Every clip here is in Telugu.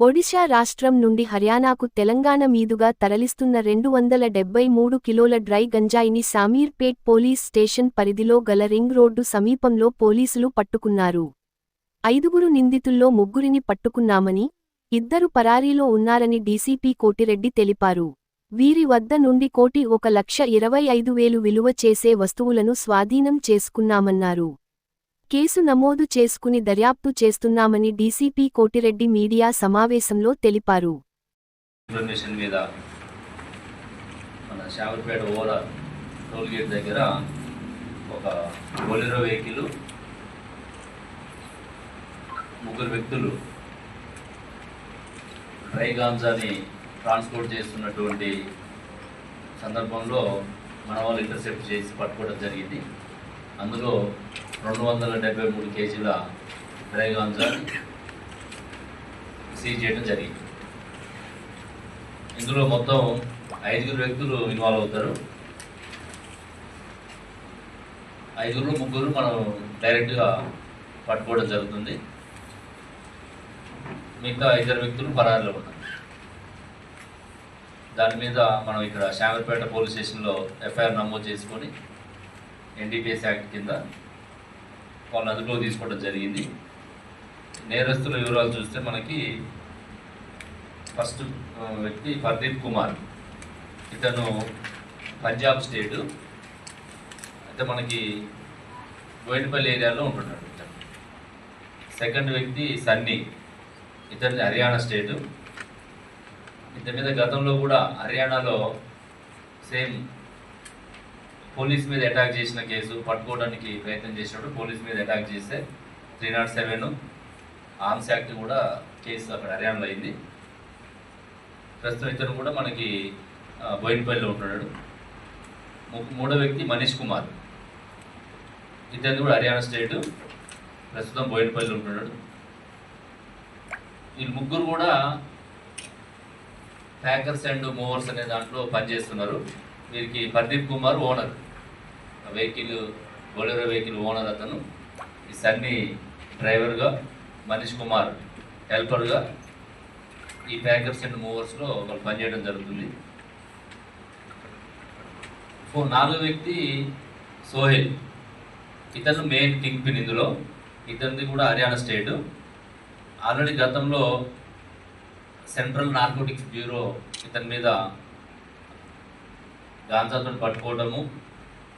ఒడిశా రాష్ట్రం నుండి హర్యానాకు తెలంగాణ మీదుగా తరలిస్తున్న రెండు వందల డెబ్బై మూడు కిలోల డ్రై గంజాయిని సామీర్పేట్ పోలీస్ స్టేషన్ పరిధిలో గల రింగ్ రోడ్డు సమీపంలో పోలీసులు పట్టుకున్నారు. ఐదుగురు నిందితుల్లో ముగ్గురిని పట్టుకున్నామని ఇద్దరు పరారీలో ఉన్నారని డీసీపీ కోటిరెడ్డి తెలిపారు. వీరి వద్ద నుండి కోటి ఒక లక్ష ఇరవై ఐదు వేలు విలువ చేసే వస్తువులను స్వాధీనం చేసుకున్నామన్నారు. కేసు నమోదు చేసుకుని దర్యాప్తు చేస్తున్నామని డీసీపీ కోటిరెడ్డి మీడియా సమావేశంలో తెలిపారు. ఇన్ఫర్మేషన్ మీద మన శామర్పేట ఓవర్ టోల్ దగ్గర ఒక బొలెరో వెహికల్ ముగ్గురు వ్యక్తులు డ్రై గాంజాని ట్రాన్స్పోర్ట్ చేస్తున్నటువంటి సందర్భంలో మన వాళ్ళు ఇంటర్సెప్ట్ చేసి పట్టుకోవడం జరిగింది. అందులో రెండు వందల డెబ్బై మూడు కేజీల డ్రై గాంజాని సీజ్ చేయడం జరిగింది. ఇందులో మొత్తం ఐదుగురు వ్యక్తులు ఇన్వాల్వ్ అవుతారు. ఐదుగురు ముగ్గురు మనం డైరెక్ట్గా పట్టుకోవడం జరుగుతుంది. మిగతా ఇద్దరు వ్యక్తులు పరారిలో ఉన్నారు. దాని మీద మనం ఇక్కడ శామర్పేట పోలీస్ స్టేషన్లో ఎఫ్ఐఆర్ నమోదు చేసుకొని ఎన్డీపీఎస్ యాక్ట్ కింద వాళ్ళని అదుపులో తీసుకోవడం జరిగింది. నేరస్తుల వివరాలు చూస్తే మనకి ఫస్ట్ వ్యక్తి పర్దీప్ కుమార్. ఇతను పంజాబ్ స్టేటు. అయితే మనకి గోయిన్పల్లి ఏరియాలో ఉంటున్నాడు ఇతను. సెకండ్ వ్యక్తి సన్నీ. ఇతని హర్యానా స్టేటు. ఇతని మీద గతంలో కూడా హర్యానాలో సేమ్ పోలీస్ మీద అటాక్ చేసిన కేసు పట్టుకోవడానికి ప్రయత్నం చేసినప్పుడు పోలీస్ మీద అటాక్ చేస్తే three nought seven arms act కూడా కేసు అక్కడ హర్యానాలో అయింది. ప్రస్తుతం ఇతను కూడా మనకి బోయిన్పల్లిలో ఉంటున్నాడు. మూడో వ్యక్తి మనీష్ కుమార్. ఇతను కూడా హర్యానా స్టేట్ ప్రస్తుతం బోయినపల్లిలో ఉంటున్నాడు. వీళ్ళు ముగ్గురు కూడా ప్యాకర్స్ అండ్ మూవర్స్ అనే దాంట్లో పనిచేస్తున్నారు. వీరికి Pradeep Kumar owner. Vehicle Bolero vehicle owner అతను. ఈ సన్నీ డ్రైవర్గా మనీష్ కుమార్ హెల్పర్గా ఈ ప్యాకర్స్ అండ్ మూవర్స్లో వాళ్ళు పనిచేయడం జరుగుతుంది. ఫో నాలుగో వ్యక్తి సోహెల్. ఇతను మెయిన్ కింగ్ పిన్ ఇందులో. ఇతనిది కూడా హర్యానా స్టేటు. ఆల్రెడీ గతంలో సెంట్రల్ నార్కోటిక్స్ బ్యూరో ఇతని మీద గాంజాతో పట్టుకోవడము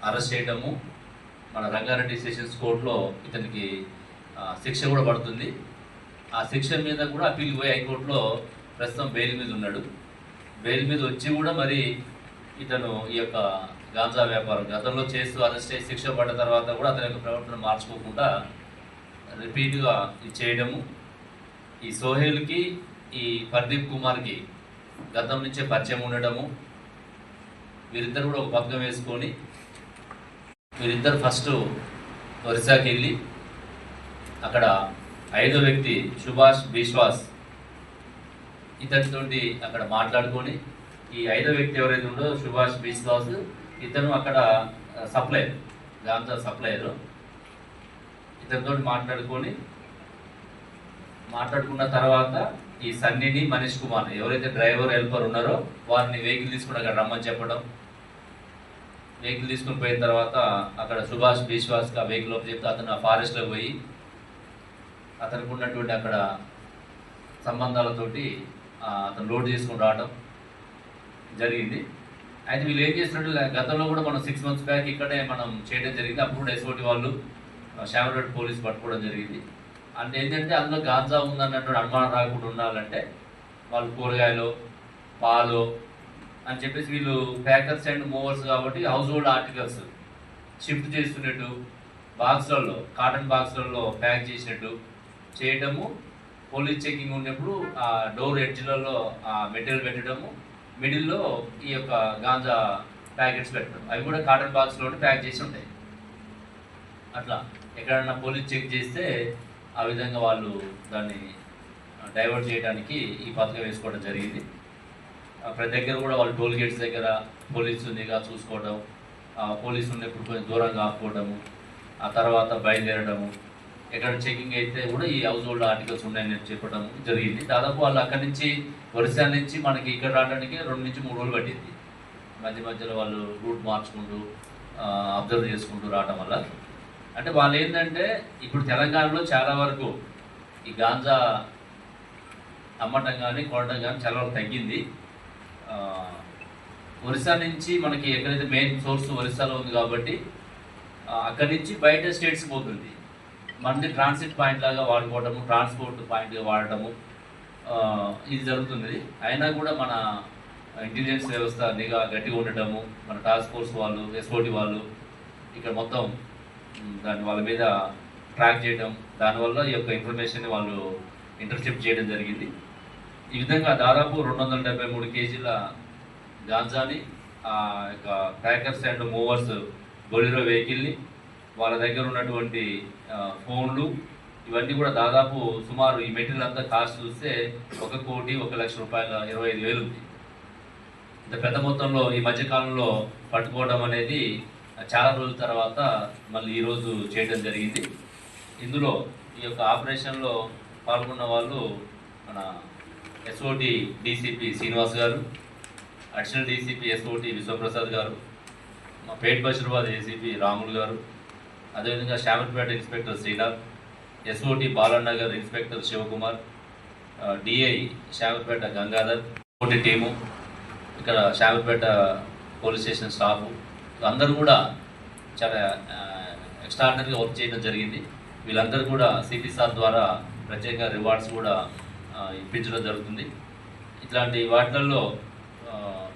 అరెస్ట్ చేయడము మన రంగారెడ్డి సెషన్స్ కోర్టులో ఇతనికి శిక్ష కూడా పడుతుంది. ఆ శిక్ష మీద కూడా అప్పీల్ పోయి హైకోర్టులో ప్రస్తుతం బెయిల్ మీద ఉన్నాడు. బెయిల్ మీద వచ్చి కూడా మరి ఇతను ఈ యొక్క గాంజా వ్యాపారం గతంలో చేస్తూ అరెస్ట్ చేసి శిక్ష పడ్డ తర్వాత కూడా అతని యొక్క ప్రవర్తన మార్చుకోకుండా రిపీట్గా ఇది చేయడము. ఈ సోహేల్కి ఈ ప్రదీప్ కుమార్కి గతం నుంచే పరిచయం ఉండడము వీరిద్దరు కూడా ఒక పథకం వేసుకొని వీరిద్దరు ఫస్ట్ ఒరిస్సాకి వెళ్ళి అక్కడ ఐదో వ్యక్తి సుభాష్ బిశ్వాస్ ఇతనితోటి అక్కడ మాట్లాడుకొని ఈ ఐదో వ్యక్తి ఎవరైతే ఉందో సుభాష్ బిశ్వాస్ ఇతను అక్కడ సప్లయర్ దాంతో సప్లయర్. ఇతనితో మాట్లాడుకొని మాట్లాడుకున్న తర్వాత ఈ సన్నీని మనీష్ కుమార్ ఎవరైతే డ్రైవర్ హెల్పర్ ఉన్నారో వారిని వెహికల్ తీసుకుని అక్కడ రమ్మని చెప్పడం వెహికల్ తీసుకుని పోయిన తర్వాత అక్కడ సుభాష్ బిశ్వాస్కి ఆ వెహికల్ లోపు చెప్తే అతను ఆ ఫారెస్ట్లోకి పోయి అతనికి ఉన్నటువంటి అక్కడ సంబంధాలతోటి అతను లోడ్ చేసుకుని రావడం జరిగింది. అయితే వీళ్ళు ఏం చేస్తున్నట్టు గతంలో కూడా మనం సిక్స్ మంత్స్ బ్యాక్ ఇక్కడే మనం చేయడం జరిగింది. అప్పుడు కూడా ఎస్ఓటి వాళ్ళు శామరెడ్ పోలీస్ పట్టుకోవడం జరిగింది. అంటే ఏంటంటే అందులో గాంజా ఉందన్నటువంటి అనుమానం రాకుండా ఉండాలంటే వాళ్ళు కూరగాయలు పాలు అని చెప్పేసి వీళ్ళు ప్యాకర్స్ అండ్ మూవర్స్ కాబట్టి హౌస్ హోల్డ్ ఆర్టికల్స్ షిఫ్ట్ చేస్తున్నట్టు బాక్స్లలో కాటన్ బాక్స్లలో ప్యాక్ చేసినట్టు చేయడము పోలీస్ చెకింగ్ ఉన్నప్పుడు ఆ డోర్ ఎడ్జ్లలో ఆ మెటీరియల్ పెట్టడము మిడిల్లో ఈ యొక్క గాంజా ప్యాకెట్స్ పెట్టడం. అవి కూడా కాటన్ బాక్స్లో ప్యాక్ చేసి ఉంటాయి. అట్లా ఎక్కడన్నా పోలీస్ చెక్ చేస్తే ఆ విధంగా వాళ్ళు దాన్ని డైవర్ట్ చేయడానికి ఈ పథకం వేసుకోవడం జరిగింది. ప్రతి దగ్గర కూడా వాళ్ళు టోల్ గేట్స్ దగ్గర పోలీసు నిఘా చూసుకోవడం పోలీసు ఉన్నప్పుడు కొంచెం దూరంగా ఆపుకోవడము ఆ తర్వాత బయలుదేరడము. ఎక్కడ చెకింగ్ అయితే కూడా ఈ హౌస్ హోల్డ్ ఆర్టికల్స్ ఉన్నాయని చెప్పడం జరిగింది. దాదాపు వాళ్ళు అక్కడి నుంచి ఒరిస్సా నుంచి మనకి ఇక్కడ రావడానికి రెండు నుంచి మూడు రోజులు పట్టింది. మధ్య మధ్యలో వాళ్ళు రూట్ మార్చుకుంటూ అబ్జర్వ్ చేసుకుంటూ రావడం వల్ల. అంటే వాళ్ళు ఏంటంటే ఇప్పుడు తెలంగాణలో చాలా వరకు ఈ గాంజా అమ్మటం కానీ కొనడం కానీ చాలా వరకు తగ్గింది. ఒరిస్సా నుంచి మనకి ఎక్కడైతే మెయిన్ సోర్స్ ఒరిస్సాలో ఉంది కాబట్టి అక్కడి నుంచి బయట స్టేట్స్ పోతుంది. మనది ట్రాన్సిట్ పాయింట్ లాగా వాడుకోవడము ట్రాన్స్పోర్ట్ పాయింట్గా వాడటము ఇది జరుగుతుంది అయినా కూడా మన ఇంటెలిజెన్స్ వ్యవస్థ నిఘా గట్టిగా ఉండటము మన టాస్క్ ఫోర్స్ వాళ్ళు ఎస్ఓటి వాళ్ళు ఇక్కడ మొత్తం దాని వాళ్ళ మీద ట్రాక్ చేయడం దానివల్ల ఈ యొక్క ఇన్ఫర్మేషన్ వాళ్ళు ఇంటర్సెప్ట్ చేయడం జరిగింది. ఈ విధంగా దాదాపు రెండు వందల డెబ్బై మూడు కేజీల గాంజాని ఆ యొక్క ట్రాకర్స్ అండ్ మూవర్స్ బొలిరో వెహికల్ని వాళ్ళ దగ్గర ఉన్నటువంటి ఫోన్లు ఇవన్నీ కూడా దాదాపు సుమారు ఈ మెటీరియల్ అంతా కాస్ట్ చూస్తే ఒక కోటి ఒక లక్ష రూపాయల ఇరవై ఐదు వేలు ఉంది. ఇంత పెద్ద మొత్తంలో ఈ మధ్యకాలంలో పట్టుకోవడం అనేది చాలా రోజుల తర్వాత మళ్ళీ ఈరోజు చేయడం జరిగింది. ఇందులో ఈ యొక్క ఆపరేషన్లో పాల్గొన్న వాళ్ళు మన ఎస్ఓటి డీసీపీ శ్రీనివాస్ గారు అడిషనల్ డీసీపీ ఎస్ఓటి విశ్వప్రసాద్ గారు మా పేట్ బషీర్బాద్ ఏసీపీ రాములు గారు అదేవిధంగా Shamirpet inspector Srinath SOT Balanagar inspector Shivakumar DI Shamirpet Gangadhar OT team ఇక్కడ శామర్పేట పోలీస్ స్టేషన్ స్టాఫ్ అందరూ కూడా చాలా ఎక్స్ట్రాడినరీగా వర్క్ చేయడం జరిగింది. వీళ్ళందరూ కూడా సిపి సార్ ద్వారా ప్రత్యేక రివార్డ్స్ కూడా ఇప్పించడం జరుగుతుంది. ఇట్లాంటి వాటిల్లో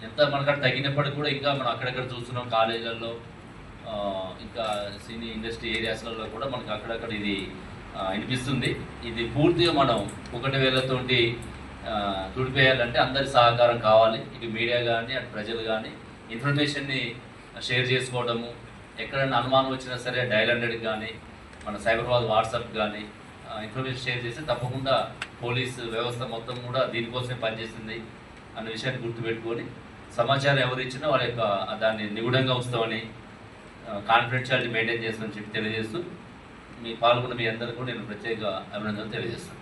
ఎంత మనకక్కడ తగినప్పటికీ కూడా ఇంకా మనం అక్కడక్కడ చూస్తున్నాం కాలేజీలలో ఇంకా సినీ ఇండస్ట్రీ ఏరియాస్లలో కూడా మనకు అక్కడక్కడ ఇది వినిపిస్తుంది. ఇది పూర్తిగా మనం ఒకటి వేలతోటి తుడిపేయాలంటే అందరి సహకారం కావాలి. ఇటు మీడియా కానీ అటు ప్రజలు కానీ ఇన్ఫర్మేషన్ని షేర్ చేసుకోవడము ఎక్కడైనా అనుమానం వచ్చినా సరే డైల్ హండ్రెడ్కి కానీ మన సైబరాబాద్ వాట్సాప్ కానీ ఇన్ఫర్మేషన్ షేర్ చేస్తే తప్పకుండా పోలీసు వ్యవస్థ మొత్తం కూడా దీనికోసమే పనిచేస్తుంది అన్న విషయాన్ని గుర్తుపెట్టుకొని సమాచారం ఎవరు ఇచ్చినా వాళ్ళ యొక్క దాన్ని నిగూఢంగా ఉంచుతామని కాన్ఫిడెన్షియాలిటీ మెయింటైన్ చేస్తామని చెప్పి తెలియజేస్తూ మీ పాల్గొన్న మీ అందరికీ నేను ప్రత్యేక అభినందనలు తెలియజేస్తాను.